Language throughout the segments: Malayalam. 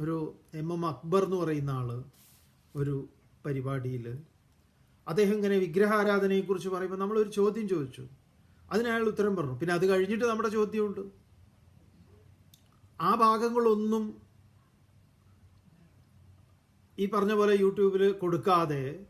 ഒരു എം എം അക്ബർ എന്ന് പറയുന്ന ആൾ ഒരു പരിപാടിയിൽ അദ്ദേഹം ഇങ്ങനെ വിഗ്രഹാരാധനയെക്കുറിച്ച് പറയുമ്പോൾ നമ്മളൊരു ചോദ്യം ചോദിച്ചു. അതിന് അയാൾ ഉത്തരം പറഞ്ഞു. പിന്നെ അത് കഴിഞ്ഞിട്ട് നമ്മുടെ ചോദ്യമുണ്ട്. ആ ഭാഗങ്ങളൊന്നും ഈ പറഞ്ഞ പോലെ യൂട്യൂബിൽ കൊടുക്കാതെ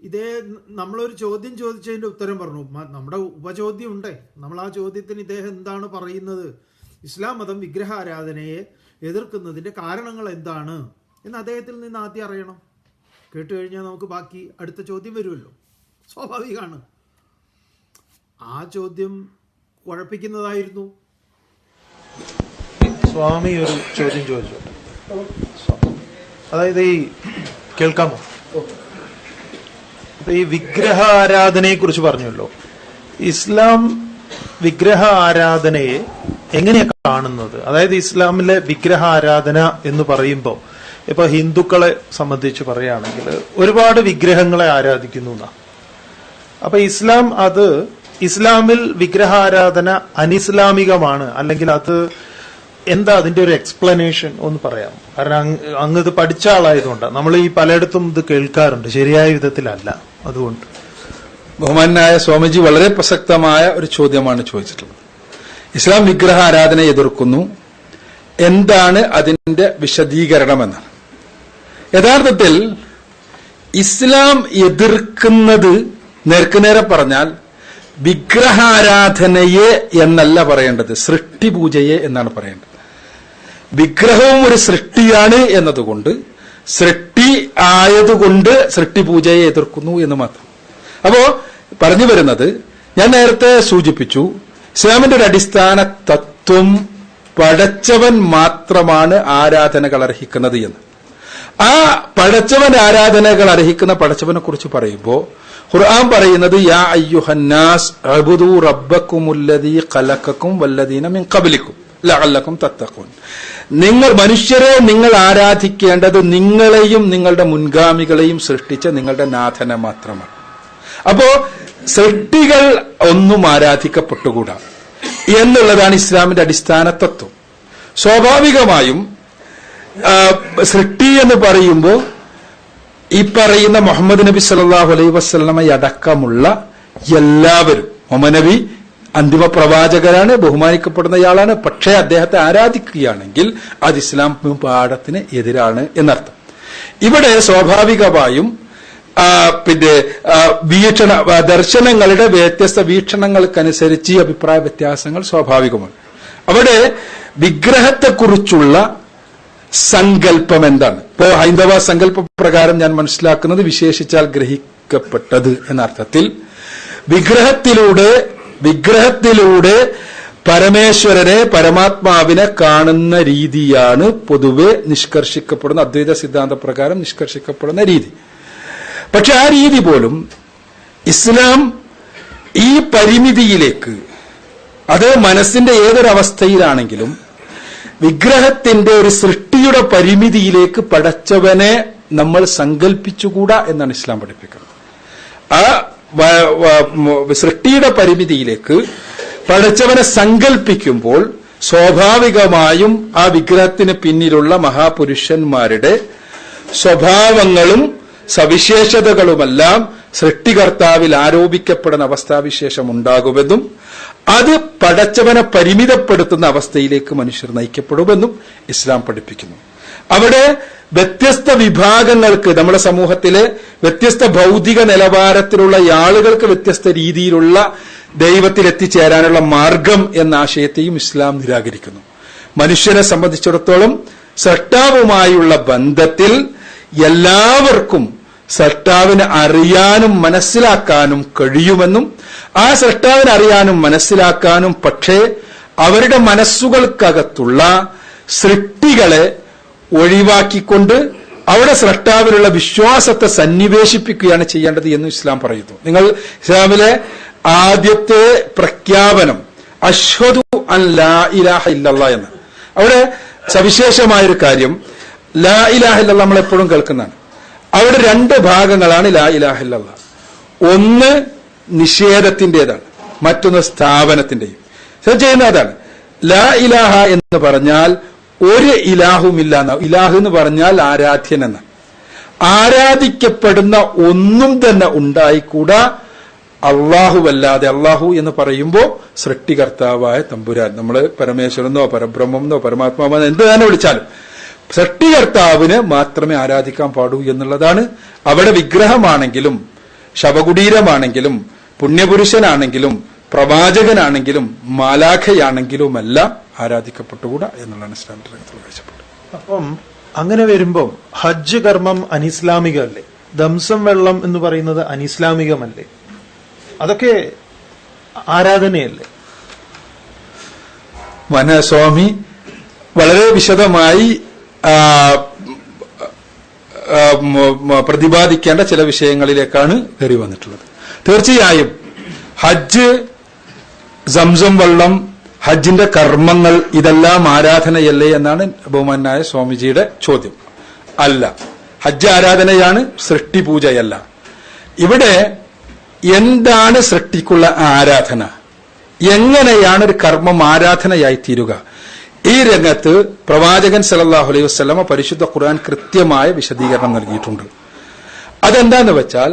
ഇതേ നമ്മളൊരു ചോദ്യം ചോദിച്ചതിന്റെ ഉത്തരം പറഞ്ഞു. നമ്മുടെ ഉപചോദ്യം ഉണ്ടേ. നമ്മൾ ആ ചോദ്യത്തിന് ഇദ്ദേഹം എന്താണ് പറയുന്നത്? ഇസ്ലാം മതം വിഗ്രഹാരാധനയെ എതിർക്കുന്നതിന്റെ കാരണങ്ങൾ എന്താണ് എന്ന് അദ്ദേഹത്തിൽ നിന്ന് ആദ്യം അറിയണം. കേട്ട് കഴിഞ്ഞാൽ നമുക്ക് ബാക്കി അടുത്ത ചോദ്യം വരുമല്ലോ. സ്വാഭാവികമാണ്. ആ ചോദ്യം കുഴപ്പിക്കുന്നതായിരുന്നു. സ്വാമി ഒരു ചോദ്യം ചോദിച്ചു. അതായത് ഈ കേൾക്കാമോ? ഈ വിഗ്രഹ ആരാധനയെ കുറിച്ച് പറഞ്ഞല്ലോ. ഇസ്ലാം വിഗ്രഹ ആരാധനയെ എങ്ങനെയാണ് കാണുന്നത്? അതായത് ഇസ്ലാമിലെ വിഗ്രഹ ആരാധന എന്ന് പറയുമ്പോൾ ഇപ്പൊ ഹിന്ദുക്കളെ സംബന്ധിച്ച് പറയുകയാണെങ്കിൽ ഒരുപാട് വിഗ്രഹങ്ങളെ ആരാധിക്കുന്നു അപ്പൊ ഇസ്ലാം അത് ഇസ്ലാമിൽ വിഗ്രഹാരാധന അനിസ്ലാമികമാണ്. അല്ലെങ്കിൽ അത് എന്താ അതിന്റെ ഒരു എക്സ്പ്ലനേഷൻ ഒന്ന് പറയാം. കാരണം അങ്ങ് ഇത് പഠിച്ച ആളായതുകൊണ്ട്. നമ്മൾ ഈ പലയിടത്തും ഇത് കേൾക്കാറുണ്ട്. ശരിയായ വിധത്തിലല്ല. അതുകൊണ്ട്. ബഹുമാനായ സ്വാമിജി വളരെ പ്രസക്തമായ ഒരു ചോദ്യമാണ് ചോദിച്ചിട്ടുള്ളത്. ഇസ്ലാം വിഗ്രഹ ആരാധന എതിർക്കുന്നു. എന്താണ് അതിന്റെ വിശദീകരണമെന്നാണ് യഥാർത്ഥത്തിൽ ഇസ്ലാം എതിർക്കുന്നത് നേർക്കുനേരെ പറഞ്ഞാൽ വിഗ്രഹാരാധനയെ എന്നല്ല പറയേണ്ടത് സൃഷ്ടിപൂജയെ എന്നാണ് പറയേണ്ടത്. വിഗ്രഹവും ഒരു സൃഷ്ടിയാണ് എന്നതുകൊണ്ട് സൃഷ്ടി ആയതുകൊണ്ട് സൃഷ്ടിപൂജയെ എതിർക്കുന്നു എന്ന് മാത്രം. അപ്പോ പറഞ്ഞു വരുന്നത് ഞാൻ നേരത്തെ സൂചിപ്പിച്ചു ഇസ്ലാമിന്റെ ഒരു അടിസ്ഥാന തത്വം പടച്ചവൻ മാത്രമാണ് ആരാധനകൾ അർഹിക്കുന്നത് എന്ന്. ആ പടച്ചവൻ ആരാധനകൾ അർഹിക്കുന്ന പടച്ചവനെ കുറിച്ച് പറയുമ്പോൾ ഖുർആൻ പറയുന്നത് യാ അയ്യുഹന്നാസ് അബുദു റബ്ബക്കുമുല്ലദീ ഖലഖക്കും വല്ലദീന മിൻ ഖബ്ലിക്കും ലഅല്ലക്കും തത്തഖൂൻ. നിങ്ങൾ മനുഷ്യരെ നിങ്ങൾ ആരാധിക്കേണ്ടത് നിങ്ങളെയും നിങ്ങളുടെ മുൻഗാമികളെയും സൃഷ്ടിച്ച നിങ്ങളുടെ നാഥനെ മാത്രമാണ്. അപ്പോ സൃഷ്ടികൾ ഒന്നും ആരാധിക്കപ്പെട്ടുകൂടാ എന്നുള്ളതാണ് ഇസ്ലാമിന്റെ അടിസ്ഥാന തത്വം സ്വാഭാവികമായും സൃഷ്ടി എന്ന് പറയുമ്പോൾ ഈ പറയുന്ന മുഹമ്മദ് നബി സല്ലല്ലാഹു അലൈഹി വസല്ലമയടക്കമുള്ള എല്ലാവരും മുഹമ്മദ് നബി അന്തിമ പ്രവാചകരാണ് ബഹുമാനിക്കപ്പെടുന്നയാളാണ് പക്ഷേ അദ്ദേഹത്തെ ആരാധിക്കുകയാണെങ്കിൽ അത് ഇസ്ലാം പാഠത്തിന് എതിരാണ് എന്നർത്ഥം. ഇവിടെ സ്വാഭാവികമായും പിന്നെ വീക്ഷണ ദർശനങ്ങളുടെ വ്യത്യസ്ത വീക്ഷണങ്ങൾക്കനുസരിച്ച് അഭിപ്രായ വ്യത്യാസങ്ങൾ സ്വാഭാവികമാണ്. അവിടെ വിഗ്രഹത്തെക്കുറിച്ചുള്ള സങ്കല്പം എന്താണ്? ഇപ്പോ ഹൈന്ദവ സങ്കല്പ പ്രകാരം ഞാൻ മനസ്സിലാക്കുന്നത് വിശേഷിച്ചാൽ ഗ്രഹിക്കപ്പെട്ടത് എന്നർത്ഥത്തിൽ വിഗ്രഹത്തിലൂടെ വിഗ്രഹത്തിലൂടെ പരമേശ്വരനെ പരമാത്മാവിനെ കാണുന്ന രീതിയാണ് പൊതുവെ നിഷ്കർഷിക്കപ്പെടുന്ന അദ്വൈത സിദ്ധാന്ത പ്രകാരം നിഷ്കർഷിക്കപ്പെടുന്ന രീതി. പക്ഷെ ആ രീതി പോലും ഇസ്ലാം ഈ പരിമിതിയിലേക്ക് അത് മനസ്സിന്റെ ഏതൊരവസ്ഥയിലാണെങ്കിലും വിഗ്രഹത്തിന്റെ ഒരു സൃഷ്ടിയുടെ പരിമിതിയിലേക്ക് പടച്ചവനെ നമ്മൾ സങ്കല്പിച്ചുകൂടാ എന്നാണ് ഇസ്ലാം പഠിപ്പിക്കുന്നത്. ആ സൃഷ്ടിയുടെ പരിമിതിയിലേക്ക് പടച്ചവനെ സങ്കല്പിക്കുമ്പോൾ സ്വാഭാവികമായും ആ വിഗ്രഹത്തിന് പിന്നിലുള്ള മഹാപുരുഷന്മാരുടെ സ്വഭാവങ്ങളും സവിശേഷതകളുമെല്ലാം സൃഷ്ടികർത്താവിൽ ആരോപിക്കപ്പെടുന്ന അവസ്ഥാവിശേഷം ഉണ്ടാകുമെന്നും അത് പടച്ചവനെ പരിമിതപ്പെടുത്തുന്ന അവസ്ഥയിലേക്ക് മനുഷ്യർ നയിക്കപ്പെടുമെന്നും ഇസ്ലാം പഠിപ്പിക്കുന്നു. അവിടെ വ്യത്യസ്ത വിഭാഗങ്ങൾക്ക് നമ്മുടെ സമൂഹത്തിലെ വ്യത്യസ്ത ഭൗതിക നിലവാരത്തിലുള്ള ആളുകൾക്ക് വ്യത്യസ്ത രീതിയിലുള്ള ദൈവത്തിൽ എത്തിച്ചേരാനുള്ള മാർഗം എന്ന ആശയത്തെയും ഇസ്ലാം നിരാകരിക്കുന്നു. മനുഷ്യനെ സംബന്ധിച്ചിടത്തോളം സൃഷ്ടാവുമായുള്ള ബന്ധത്തിൽ എല്ലാവർക്കും സൃഷ്ടാവിനെ അറിയാനും മനസ്സിലാക്കാനും കഴിയുമെന്നും ആ സൃഷ്ടാവിനെ അറിയാനും മനസ്സിലാക്കാനും പക്ഷേ അവരുടെ മനസ്സുകൾക്കകത്തുള്ള സൃഷ്ടികളെ ഒഴിവാക്കിക്കൊണ്ട് അവിടെ സ്രഷ്ടാവിലുള്ള വിശ്വാസത്തെ സന്നിവേശിപ്പിക്കുകയാണ് ചെയ്യേണ്ടത് എന്ന് ഇസ്ലാം പറയുന്നു. നിങ്ങൾ ഇസ്ലാമിലെ ആദ്യത്തെ പ്രഖ്യാപനം അശ്വതു അൻ ലാ ഇലാഹ ഇല്ലല്ല എന്ന്. അവിടെ സവിശേഷമായൊരു കാര്യം ലാ ഇലാഹ ഇല്ലല്ല നമ്മൾ എപ്പോഴും കേൾക്കുന്നതാണ്. അവിടെ രണ്ട് ഭാഗങ്ങളാണ് ലാ ഇലാഹ ഒന്ന് നിഷേധത്തിന്റെതാണ് മറ്റൊന്ന് സ്ഥാപനത്തിന്റെയും ഇത് ചെയ്യുന്ന അതാണ്. ലാ ഇലാഹ എന്ന് പറഞ്ഞാൽ ഒരു ഇലാഹുമില്ല എന്ന. ഇലാഹ് എന്ന് പറഞ്ഞാൽ ആരാധ്യൻ എന്ന്. ആരാധിക്കപ്പെടുന്ന ഒന്നും തന്നെ ഉണ്ടായിക്കൂടാ. അള്ളാഹുവല്ലാതെ അള്ളാഹു എന്ന് പറയുമ്പോൾ സൃഷ്ടികർത്താവായ തമ്പുരാൻ. നമ്മൾ പരമേശ്വരനോ പരബ്രഹ്മെന്നോ പരമാത്മാവെന്നോ എന്ത് തന്നെ വിളിച്ചാലും. സൃഷ്ടികർത്താവിന് മാത്രമേ ആരാധിക്കാൻ പാടൂ എന്നുള്ളതാണ് അവിടെ വിഗ്രഹമാണെങ്കിലും ശവകുടീരമാണെങ്കിലും പുണ്യപുരുഷനാണെങ്കിലും പ്രവാചകനാണെങ്കിലും മാലാഖയാണെങ്കിലുമല്ല ആരാധിക്കപ്പെട്ടുകൂടാ എന്നുള്ളതാണ് ഇസ്ലാമിന്റെ രംഗത്തുള്ള കാഴ്ചപ്പാട്. അപ്പം അങ്ങനെ വരുമ്പം ഹജ്ജ് കർമ്മം അനിസ്ലാമികമല്ലേ? ദംസം വെള്ളം എന്ന് പറയുന്നത് അനിസ്ലാമികമല്ലേ? അതൊക്കെ ആരാധനയല്ലേ? മനസ്വാമി വളരെ വിശദമായി പ്രതിപാദിക്കേണ്ട ചില വിഷയങ്ങളിലേക്കാണ് കയറി വന്നിട്ടുള്ളത്. തീർച്ചയായും ഹജ്ജ് സംസം വെള്ളം ഹജ്ജിന്റെ കർമ്മങ്ങൾ ഇതെല്ലാം ആരാധനയല്ലേ എന്നാണ് ബഹുമാനായ സ്വാമിജിയുടെ ചോദ്യം. അല്ല ഹജ്ജ് ആരാധനയാണ് സൃഷ്ടി പൂജയല്ല ഇവിടെ എന്താണ് സൃഷ്ടിക്കുള്ള ആരാധന? എങ്ങനെയാണ് ഒരു കർമ്മം ആരാധനയായി തീരുക? ഈ രംഗത്ത് പ്രവാചകൻ സലല്ലാഹു അലൈഹി വസല്ലമ പരിശുദ്ധ ഖുർആൻ കൃത്യമായ വിശദീകരണം നൽകിയിട്ടുണ്ട്. അതെന്താന്ന് വെച്ചാൽ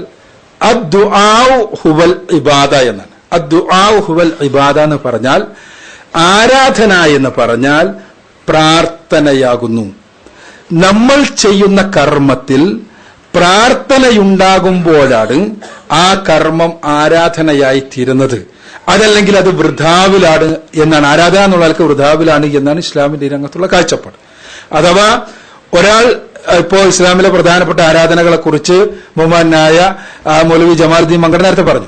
ഹുവൽ ഇബാദ എന്നാണ്. ഹുവൽ ഇബാദ എന്ന് പറഞ്ഞാൽ ആരാധന എന്ന് പറഞ്ഞാൽ പ്രാർത്ഥനയാകുന്നു. നമ്മൾ ചെയ്യുന്ന കർമ്മത്തിൽ പ്രാർത്ഥനയുണ്ടാകുമ്പോഴാണ് ആ കർമ്മം ആരാധനയായി തീരുന്നത്. അതല്ലെങ്കിൽ അത് വൃദ്ധാവിലാണ് എന്നാണ്. ആരാധന എന്നുള്ള ആൾക്ക് വൃദ്ധാവിലാണ് എന്നാണ് ഇസ്ലാമിന്റെ രംഗത്തുള്ള കാഴ്ചപ്പാട്. അഥവാ ഒരാൾ ഇപ്പോൾ ഇപ്പോ ഇസ്ലാമിലെ പ്രധാനപ്പെട്ട ആരാധനകളെ കുറിച്ച് ബഹുമാനായ ആ, മൗലവി ജമാലുദ്ദീൻ മങ്കട നേരത്തെ പറഞ്ഞു.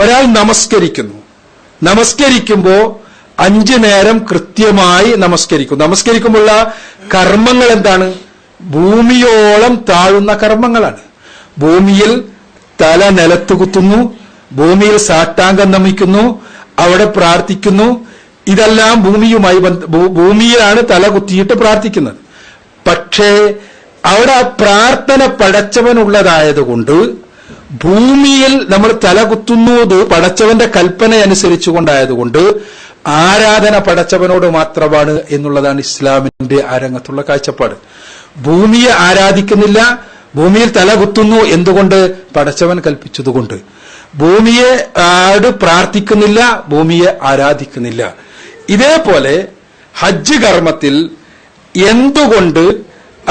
ഒരാൾ നമസ്കരിക്കുന്നു. നമസ്കരിക്കുമ്പോ അഞ്ചു നേരം കൃത്യമായി നമസ്കരിക്കും. നമസ്കരിക്കുമ്പോഴുള്ള കർമ്മങ്ങൾ എന്താണ്? ഭൂമിയോളം താഴുന്ന കർമ്മങ്ങളാണ്. ഭൂമിയിൽ തല നിലത്ത് കുത്തുന്നു ഭൂമിയിൽ സാഷ്ടാംഗം നമിക്കുന്നു അവിടെ പ്രാർത്ഥിക്കുന്നു. ഇതെല്ലാം ഭൂമിയുമായി ഭൂമിയിലാണ് തല കുത്തിയിട്ട് പ്രാർത്ഥിക്കുന്നത്. പക്ഷേ അവിടെ പ്രാർത്ഥന പടച്ചവനുള്ളതായതുകൊണ്ട് ഭൂമിയിൽ നമ്മൾ തല കുത്തുന്നത് പടച്ചവന്റെ കൽപ്പന അനുസരിച്ചുകൊണ്ടായതുകൊണ്ട് ആരാധന പടച്ചവനോട് മാത്രമാണ് എന്നുള്ളതാണ് ഇസ്ലാമിന്റെ അരംഗത്തുള്ള കാഴ്ചപ്പാട്. ഭൂമിയെ ആരാധിക്കുന്നില്ല ഭൂമിയിൽ തല കുത്തുന്നു എന്തുകൊണ്ട്? പടച്ചവൻ കൽപ്പിച്ചതുകൊണ്ട്. ഭൂമിയെ ആട് പ്രാർത്ഥിക്കുന്നില്ല ഭൂമിയെ ആരാധിക്കുന്നില്ല. ഇതേപോലെ ഹജ്ജ് കർമ്മത്തിൽ എന്തുകൊണ്ട്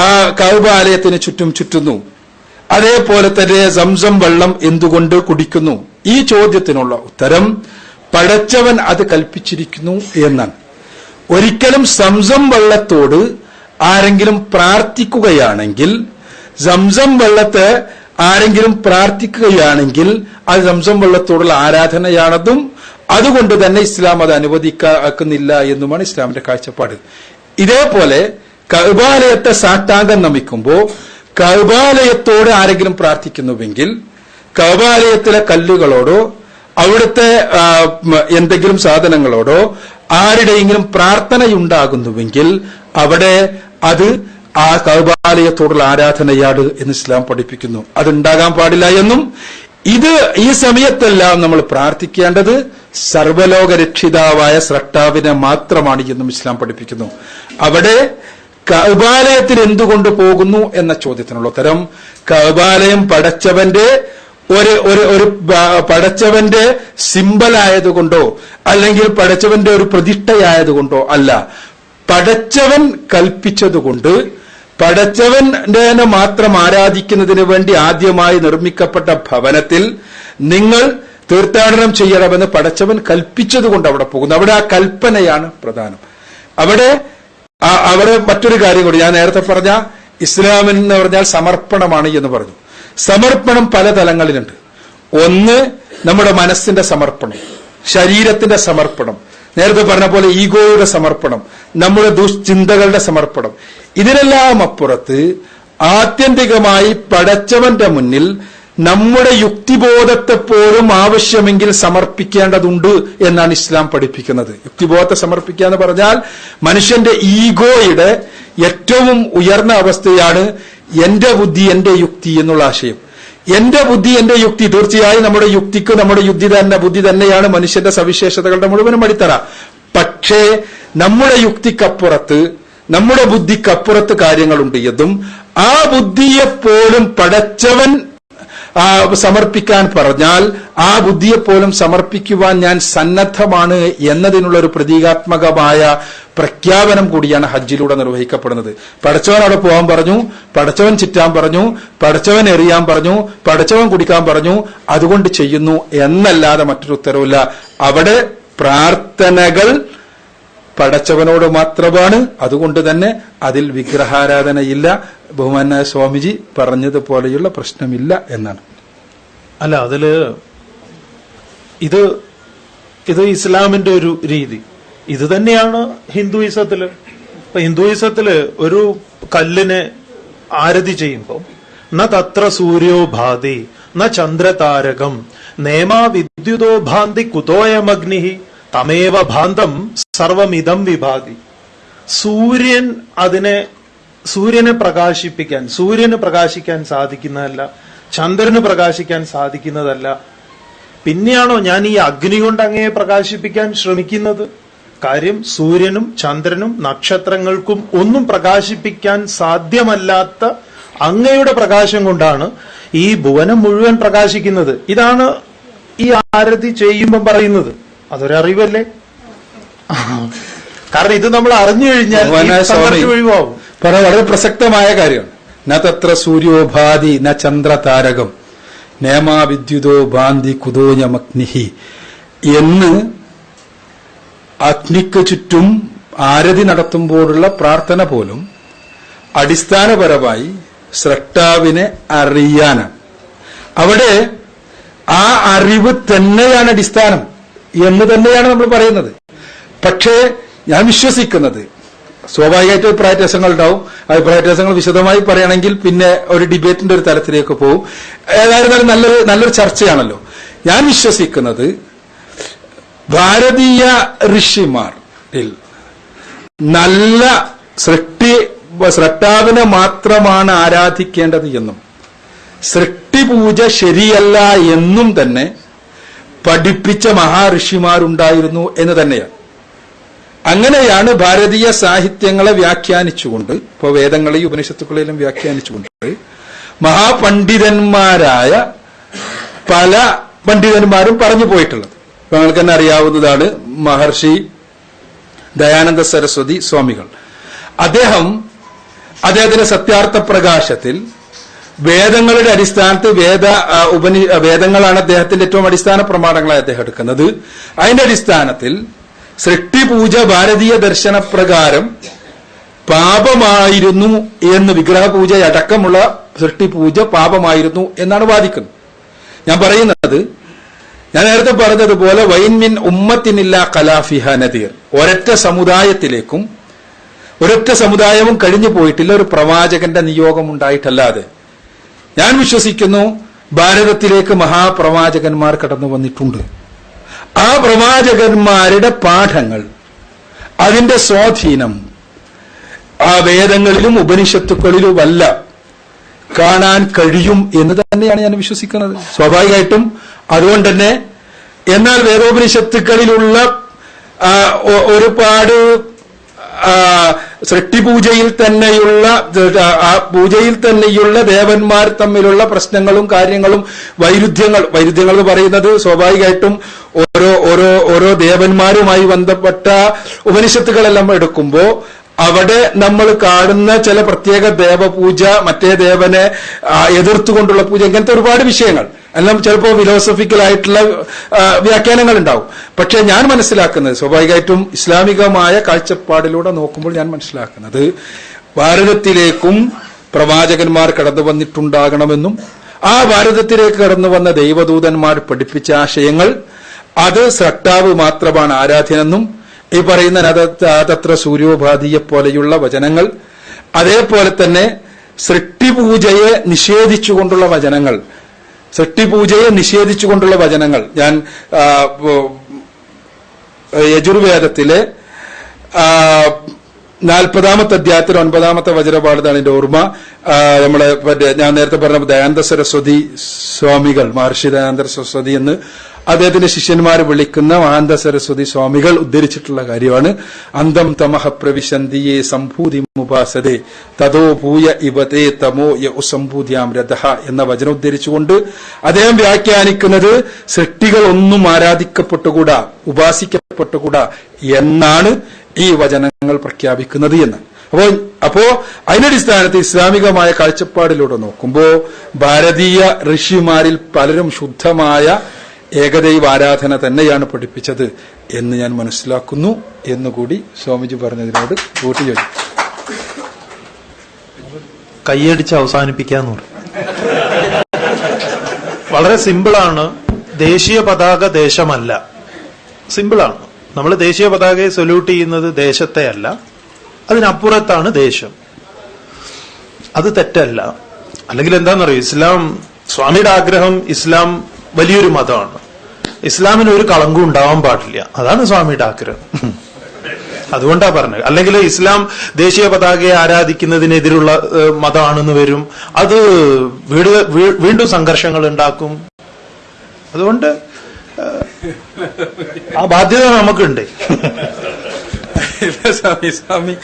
ആ കൗബാലയത്തിന് ചുറ്റും ചുറ്റുന്നു? അതേപോലെ തന്നെ സംസം വെള്ളം എന്തുകൊണ്ട് കുടിക്കുന്നു? ഈ ചോദ്യത്തിനുള്ള ഉത്തരം പടച്ചവൻ അത് കൽപ്പിച്ചിരിക്കുന്നു എന്നാണ്. ഒരിക്കലും സംസം വെള്ളത്തോട് ആരെങ്കിലും പ്രാർത്ഥിക്കുകയാണെങ്കിൽ സംസം വെള്ളത്തെ ആരെങ്കിലും പ്രാർത്ഥിക്കുകയാണെങ്കിൽ അത് സംസം വെള്ളത്തോടുള്ള ആരാധനയാണെന്നും അതുകൊണ്ട് തന്നെ ഇസ്ലാം അത് അനുവദിക്കുന്നില്ല എന്നുമാണ് ഇസ്ലാമിന്റെ കാഴ്ചപ്പാട്. ഇതേപോലെ കൗബാലയത്തെ സാഷ്ടാംഗം നമിക്കുമ്പോൾ കൗബാലയത്തോട് ആരെങ്കിലും പ്രാർത്ഥിക്കുന്നുവെങ്കിൽ കൗബാലയത്തിലെ കല്ലുകളോടോ അവിടുത്തെ എന്തെങ്കിലും സാധനങ്ങളോടോ ആരുടെയെങ്കിലും പ്രാർത്ഥനയുണ്ടാകുന്നുവെങ്കിൽ അവിടെ അത് ആ കൗബാലയത്തോടുള്ള ആരാധനയാണ് എന്ന് ഇസ്ലാം പഠിപ്പിക്കുന്നു. അതുണ്ടാകാൻ പാടില്ല എന്നും ഇത് ഈ സമയത്തെല്ലാം നമ്മൾ പ്രാർത്ഥിക്കേണ്ടത് സർവലോക രക്ഷിതാവായ സ്രഷ്ടാവിനെ മാത്രമാണ് എന്നും ഇസ്ലാം പഠിപ്പിക്കുന്നു. അവിടെ കൗബാലയത്തിൽ എന്തുകൊണ്ട് പോകുന്നു എന്ന ചോദ്യത്തിനുള്ള ഉത്തരം കൗബാലയം പടച്ചവന്റെ ഒരു ഒരു ഒരു പടച്ചവന്റെ സിമ്പലായതുകൊണ്ടോ അല്ലെങ്കിൽ പടച്ചവന്റെ ഒരു പ്രതിഷ്ഠയായതുകൊണ്ടോ അല്ല. പടച്ചവൻ കൽപ്പിച്ചതുകൊണ്ട് പടച്ചവന്റെ മാത്രം ആരാധിക്കുന്നതിന് വേണ്ടി ആദ്യമായി നിർമ്മിക്കപ്പെട്ട ഭവനത്തിൽ നിങ്ങൾ തീർത്ഥാടനം ചെയ്യണമെന്ന് പടച്ചവൻ കൽപ്പിച്ചതുകൊണ്ട് അവിടെ പോകുന്നു. അവിടെ ആ കൽപ്പനയാണ് പ്രധാനം. അവിടെ അവിടെ മറ്റൊരു കാര്യം കൂടി ഞാൻ നേരത്തെ പറഞ്ഞ ഇസ്ലാമിൻ എന്ന് പറഞ്ഞാൽ സമർപ്പണമാണ് എന്ന് പറഞ്ഞു. സമർപ്പണം പല തലങ്ങളിലുണ്ട്. ഒന്ന് നമ്മുടെ മനസ്സിന്റെ സമർപ്പണം ശരീരത്തിന്റെ സമർപ്പണം നേരത്തെ പറഞ്ഞ പോലെ ഈഗോയുടെ സമർപ്പണം നമ്മുടെ ദുശ്ചിന്തകളുടെ സമർപ്പണം. ഇതിനെല്ലാം അപ്പുറത്ത് ആത്യന്തികമായി പടച്ചവന്റെ മുന്നിൽ നമ്മുടെ യുക്തിബോധത്തെപ്പോഴും ആവശ്യമെങ്കിൽ സമർപ്പിക്കേണ്ടതുണ്ട് എന്നാണ് ഇസ്ലാം പഠിപ്പിക്കുന്നത്. യുക്തിബോധത്തെ സമർപ്പിക്കുക എന്ന് പറഞ്ഞാൽ മനുഷ്യന്റെ ഈഗോയുടെ ഏറ്റവും ഉയർന്ന അവസ്ഥയാണ് എന്റെ ബുദ്ധി എന്റെ യുക്തി എന്നുള്ള ആശയം. എന്റെ ബുദ്ധി എന്റെ യുക്തി തീർച്ചയായും നമ്മുടെ യുക്തിക്ക് നമ്മുടെ യുക്തി തന്നെ ബുദ്ധി തന്നെയാണ് മനുഷ്യന്റെ സവിശേഷതകളുടെ മുഴുവനും അടിത്തറ. പക്ഷേ നമ്മുടെ യുക്തിക്കപ്പുറത്ത് നമ്മുടെ ബുദ്ധിക്കപ്പുറത്ത് കാര്യങ്ങളുണ്ട്. എന്നും ആ ബുദ്ധിയെ പോലും പടച്ചവൻ സമർപ്പിക്കാൻ പറഞ്ഞാൽ ആ ബുദ്ധിയെ പോലും സമർപ്പിക്കുവാൻ ഞാൻ സന്നദ്ധമാണ് എന്നതിനുള്ള ഒരു പ്രതീകാത്മകമായ പ്രഖ്യാപനം കൂടിയാണ് ഹജ്ജിലൂടെ നിർവഹിക്കപ്പെടുന്നത്. പടച്ചവൻ അവിടെ പോകാൻ പറഞ്ഞു പടച്ചവൻ ചിറ്റാൻ പറഞ്ഞു പടച്ചവൻ എറിയാൻ പറഞ്ഞു പടച്ചവൻ കുടിക്കാൻ പറഞ്ഞു അതുകൊണ്ട് ചെയ്യുന്നു എന്നല്ലാതെ മറ്റൊരു ഉത്തരവില്ല അവിടെ പ്രാർത്ഥനകൾ പടച്ചവനോട് മാത്രമാണ്. അതുകൊണ്ട് തന്നെ അതിൽ വിഗ്രഹാരാധനയില്ല. ബഹുമാനായ സ്വാമിജി പറഞ്ഞതുപോലെയുള്ള പ്രശ്നമില്ല എന്നാണ്. അല്ല അതിൽ ഇത് ഇത് ഇസ്ലാമിന്റെ ഒരു രീതി. ഇത് തന്നെയാണ് ഹിന്ദുയിസത്തിൽ. ഇപ്പൊ ഹിന്ദുയിസത്തിൽ ഒരു കല്ലിനെ ആരതി ചെയ്യുമ്പോൾ ന തത്ര സൂര്യോ ഭാതി ന ചന്ദ്രതാരകം നേമാ വിദ്യുതോ ഭാന്തി കുതോയമഗ്നി തമേവ ഭാന്തം സർവമിതം വിഭാതി. സൂര്യൻ അതിനെ സൂര്യനെ പ്രകാശിപ്പിക്കാൻ സൂര്യന് പ്രകാശിക്കാൻ സാധിക്കുന്നതല്ല ചന്ദ്രന് പ്രകാശിക്കാൻ സാധിക്കുന്നതല്ല. പിന്നെയാണോ ഞാൻ ഈ അഗ്നി കൊണ്ട് അങ്ങയെ പ്രകാശിപ്പിക്കാൻ ശ്രമിക്കുന്നത്? കാര്യം സൂര്യനും ചന്ദ്രനും നക്ഷത്രങ്ങൾക്കും ഒന്നും പ്രകാശിപ്പിക്കാൻ സാധ്യമല്ലാത്ത അങ്ങയുടെ പ്രകാശം കൊണ്ടാണ് ഈ ഭുവനം മുഴുവൻ പ്രകാശിക്കുന്നത്. ഇതാണ് ഈ ആരതി ചെയ്യുമ്പം പറയുന്നത്. അതൊരറിവല്ലേ? കാരണം ഇത് നമ്മൾ അറിഞ്ഞു കഴിഞ്ഞാൽ പറഞ്ഞ വളരെ പ്രസക്തമായ കാര്യമാണ് ന തത്ര സൂര്യോഭാതി ന ചന്ദ്രതാരകം. നേമാ വിദ്യുതോ ഭാന്തി കുതോയമഗ്നിഹി എന്ന് അഗ്നിക്ക് ചുറ്റും ആരതി നടത്തുമ്പോഴുള്ള പ്രാർത്ഥന പോലും അടിസ്ഥാനപരമായി സ്രഷ്ടാവിനെ അറിയാനാണ്. അവിടെ ആ അറിവ് തന്നെയാണ് അടിസ്ഥാനം. എന്ന് തന്നെയാണ് നമ്മൾ പറയുന്നത്. പക്ഷേ ഞാൻ വിശ്വസിക്കുന്നത് സ്വാഭാവികമായിട്ട് അഭിപ്രായ വ്യത്യാസങ്ങൾ ഉണ്ടാവും. അഭിപ്രായ വ്യത്യാസങ്ങൾ വിശദമായി പറയുകയാണെങ്കിൽ പിന്നെ ഒരു ഡിബേറ്റിന്റെ ഒരു തലത്തിലേക്ക് പോകും ഏതായിരുന്നാലും നല്ലൊരു നല്ലൊരു ചർച്ചയാണല്ലോ. ഞാൻ വിശ്വസിക്കുന്നത് ഭാരതീയ ഋഷിമാരിൽ നല്ല സൃഷ്ടി സൃഷ്ടാവിനെ മാത്രമാണ് ആരാധിക്കേണ്ടത് എന്നും സൃഷ്ടിപൂജ ശരിയല്ല എന്നും തന്നെ പഠിപ്പിച്ച മഹാഋഷിമാരുണ്ടായിരുന്നു എന്ന് തന്നെയാണ്. അങ്ങനെയാണ് ഭാരതീയ സാഹിത്യങ്ങളെ വ്യാഖ്യാനിച്ചുകൊണ്ട് ഇപ്പോൾ വേദങ്ങളെയും ഉപനിഷത്തുക്കളെയും വ്യാഖ്യാനിച്ചുകൊണ്ട് മഹാപണ്ഡിതന്മാരായ പല പണ്ഡിതന്മാരും പറഞ്ഞു പോയിട്ടുള്ളത്. ഇപ്പൊ നിങ്ങൾക്ക് തന്നെ അറിയാവുന്നതാണ് മഹർഷി ദയാനന്ദ സരസ്വതി സ്വാമികൾ. അദ്ദേഹം അദ്ദേഹത്തിന്റെ സത്യാർത്ഥ പ്രകാശത്തിൽ വേദങ്ങളുടെ അടിസ്ഥാനത്ത് വേദ ഉപനി വേദങ്ങളാണ് അദ്ദേഹത്തിന്റെ ഏറ്റവും അടിസ്ഥാന പ്രമാണങ്ങളായി അദ്ദേഹം എടുക്കുന്നത്. അതിന്റെ അടിസ്ഥാനത്തിൽ സൃഷ്ടിപൂജ ഭാരതീയ ദർശന പ്രകാരം പാപമായിരുന്നു എന്ന് വിഗ്രഹപൂജ അടക്കമുള്ള സൃഷ്ടിപൂജ പാപമായിരുന്നു എന്നാണ് വാദിക്കുന്നത്. ഞാൻ പറയുന്നത് ഞാൻ നേരത്തെ പറഞ്ഞതുപോലെ വൈൻമിൻ ഉമ്മത്തിനില്ല കലാഫിഹ നദീർ. ഒരൊറ്റ സമുദായത്തിലേക്കും ഒരൊറ്റ സമുദായവും കഴിഞ്ഞു പോയിട്ടില്ല ഒരു പ്രവാചകന്റെ നിയോഗം ഉണ്ടായിട്ടല്ലാതെ ഞാൻ വിശ്വസിക്കുന്നു ഭാരതത്തിലേക്ക് മഹാപ്രവാചകന്മാർ കടന്നു വന്നിട്ടുണ്ട്. ആ പ്രവാചകന്മാരുടെ പാഠങ്ങൾ അതിന്റെ സ്വാധീനം ആ വേദങ്ങളിലും ഉപനിഷത്തുക്കളിലുമല്ല കാണാൻ കഴിയും എന്ന് തന്നെയാണ് ഞാൻ വിശ്വസിക്കുന്നത്. സ്വാഭാവികമായിട്ടും അതുകൊണ്ട് തന്നെ എന്നാൽ വേദോപനിഷത്തുക്കളിലുള്ള ഒരുപാട് സൃഷ്ടിപൂജയിൽ തന്നെയുള്ള ആ പൂജയിൽ തന്നെയുള്ള ദേവന്മാർ തമ്മിലുള്ള പ്രശ്നങ്ങളും കാര്യങ്ങളും വൈരുദ്ധ്യങ്ങൾ വൈരുദ്ധ്യങ്ങൾ എന്ന് പറയുന്നത് സ്വാഭാവികമായിട്ടും ഓരോ ഓരോ ഓരോ ദേവന്മാരുമായി ബന്ധപ്പെട്ട ഉപനിഷത്തുകളെല്ലാം എടുക്കുമ്പോൾ അവിടെ നമ്മൾ കാണുന്ന ചില പ്രത്യേക ദേവപൂജ മറ്റേ ദേവനെ എതിർത്തുകൊണ്ടുള്ള പൂജ ഇങ്ങനത്തെ ഒരുപാട് വിഷയങ്ങൾ. എല്ലാം ചിലപ്പോൾ ഫിലോസഫിക്കൽ ആയിട്ടുള്ള വ്യാഖ്യാനങ്ങൾ ഉണ്ടാവും പക്ഷെ ഞാൻ മനസ്സിലാക്കുന്നത് സ്വാഭാവികമായിട്ടും ഇസ്ലാമികമായ കാഴ്ചപ്പാടിലൂടെ നോക്കുമ്പോൾ ഞാൻ മനസ്സിലാക്കുന്നത് ഭാരതത്തിലേക്കും പ്രവാചകന്മാർ കടന്നു വന്നിട്ടുണ്ടാകണമെന്നും ആ ഭാരതത്തിലേക്ക് കടന്നു വന്ന ദൈവദൂതന്മാർ പഠിപ്പിച്ച ആശയങ്ങൾ അത് സട്ടാവ് മാത്രമാണ് ആരാധ്യനെന്നും ഈ പറയുന്ന അതത്ര തത്ര സൂര്യോപാധിയെ പോലെയുള്ള വചനങ്ങൾ അതേപോലെ തന്നെ സൃഷ്ടിപൂജയെ നിഷേധിച്ചുകൊണ്ടുള്ള വചനങ്ങൾ സൃഷ്ടിപൂജയെ നിഷേധിച്ചുകൊണ്ടുള്ള വചനങ്ങൾ. ഞാൻ യജുർവേദത്തിലെ നാൽപ്പതാമത്തെ അധ്യായത്തിൽ ഒൻപതാമത്തെ വജ്രപാഠത്താണ് എന്റെ ഓർമ്മ. നമ്മളെ ഞാൻ നേരത്തെ പറഞ്ഞ ദയാനന്ദ സരസ്വതി സ്വാമികൾ മഹർഷി ദയാനന്ദ സരസ്വതി എന്ന് അദ്ദേഹത്തിന്റെ ശിഷ്യന്മാർ വിളിക്കുന്ന ആനന്ദ സരസ്വതി സ്വാമികൾ ഉദ്ധരിച്ചിട്ടുള്ള കാര്യമാണ്. അന്തം തമഹ പ്രവിശന്തിയെ സംഭൂതി മുപാസതേ തതോ ഭൂയ ഇവതേ തമോ യ ഉസംഭൂതിയാം രഥ എന്ന വചനം ഉദ്ധരിച്ചുകൊണ്ട് അദ്ദേഹം വ്യാഖ്യാനിക്കുന്നത് സൃഷ്ടികൾ ഒന്നും ആരാധിക്കപ്പെട്ടുകൂടാ ഉപാസിക്കപ്പെട്ടുകൂടാ എന്നാണ് ഈ വചനങ്ങൾ പ്രഖ്യാപിക്കുന്നത് എന്ന്. അപ്പോ അപ്പോ അതിനടിസ്ഥാനത്ത് ഇസ്ലാമികമായ കാഴ്ചപ്പാടിലൂടെ നോക്കുമ്പോ ഭാരതീയ ഋഷിമാരിൽ പലരും ശുദ്ധമായ ഏകദൈവ ആരാധന തന്നെയാണ് പഠിപ്പിച്ചത് എന്ന് ഞാൻ മനസ്സിലാക്കുന്നു എന്നുകൂടി സ്വാമിജി പറഞ്ഞതിനോട് കൂട്ടി ചോദിക്കും കൈയടിച്ച് അവസാനിപ്പിക്കാന്ന് പറഞ്ഞു. വളരെ സിമ്പിളാണ്. ദേശീയ പതാക ദേശമല്ല. സിമ്പിളാണ്. നമ്മൾ ദേശീയ പതാകയെ സൊല്യൂട്ട് ചെയ്യുന്നത് ദേശത്തെ അല്ല. അതിനപ്പുറത്താണ് ദേശം. അത് തെറ്റല്ല. അല്ലെങ്കിൽ എന്താണെന്നറിയോ? ഇസ്ലാം സ്വാമിയുടെ ആഗ്രഹം ഇസ്ലാം വലിയൊരു മതമാണ്. ഇസ്ലാമിന് ഒരു കളങ്കം ഉണ്ടാവാൻ പാടില്ല. അതാണ് സ്വാമിയുടെ ആഗ്രഹം. അതുകൊണ്ടാ പറഞ്ഞത്. അല്ലെങ്കിൽ ഇസ്ലാം ദേശീയ പതാകയെ ആരാധിക്കുന്നതിനെതിരുള്ള മതമാണെന്ന് വരും. അത് വീട് വീണ്ടും സംഘർഷങ്ങൾ ഉണ്ടാക്കും. അതുകൊണ്ട് ആ ബാധ്യത നമുക്കുണ്ട്. സ്വാമി സ്വാമി.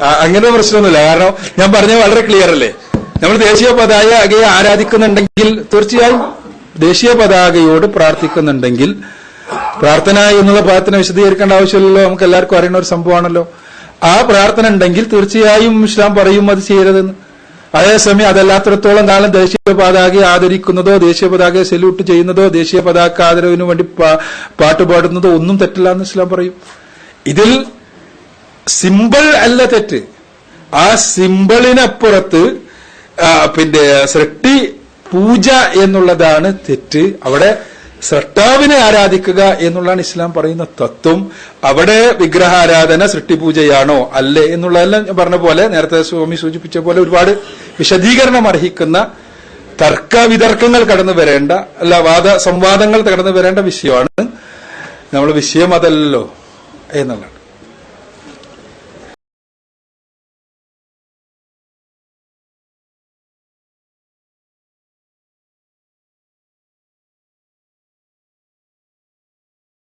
അങ്ങനെ പ്രശ്നമൊന്നുമില്ല. കാരണം ഞാൻ പറഞ്ഞ വളരെ ക്ലിയർ അല്ലേ? നമ്മൾ ദേശീയ പതാകയെ ആരാധിക്കുന്നുണ്ടെങ്കിൽ തീർച്ചയായും ദേശീയ പതാകയോട് പ്രാർത്ഥിക്കുന്നുണ്ടെങ്കിൽ പ്രാർത്ഥന എന്നുള്ള പ്രാർത്ഥന വിശദീകരിക്കേണ്ട ആവശ്യമില്ലല്ലോ. നമുക്ക് എല്ലാവർക്കും അറിയുന്ന ഒരു സംഭവമാണല്ലോ. ആ പ്രാർത്ഥന ഉണ്ടെങ്കിൽ തീർച്ചയായും ഇസ്ലാം പറയും അത് ചെയ്യരുതെന്ന്. അതേസമയം അതല്ലാത്തിടത്തോളം കാലം ദേശീയ പതാക ആദരിക്കുന്നതോ ദേശീയ പതാകയെ സല്യൂട്ട് ചെയ്യുന്നതോ ദേശീയ പതാക ആദരവിന് വേണ്ടി പാട്ടുപാടുന്നതോ പാട്ട് പാടുന്നതോ ഒന്നും തെറ്റില്ല എന്ന് ഇസ്ലാം പറയും. ഇതിൽ സിമ്പിൾ അല്ല തെറ്റ്. ആ സിമ്പിളിനപ്പുറത്ത് പിന്നെ സൃഷ്ടി പൂജ എന്നുള്ളതാണ് തെറ്റ്. അവിടെ സൃഷ്ടാവിനെ ആരാധിക്കുക എന്നുള്ളതാണ് ഇസ്ലാം പറയുന്ന തത്വം. അവിടെ വിഗ്രഹാരാധന സൃഷ്ടിപൂജയാണോ അല്ലേ എന്നുള്ളതെല്ലാം ഞാൻ പറഞ്ഞ പോലെ നേരത്തെ സ്വാമി സൂചിപ്പിച്ച പോലെ ഒരുപാട് വിശദീകരണം അർഹിക്കുന്ന തർക്ക വിതർക്കങ്ങൾ കടന്നു വരേണ്ട അല്ല വാദ സംവാദങ്ങൾ കടന്നു വരേണ്ട വിഷയമാണ്. നമ്മൾ വിഷയം അതല്ലോ എന്നുള്ളതാണ്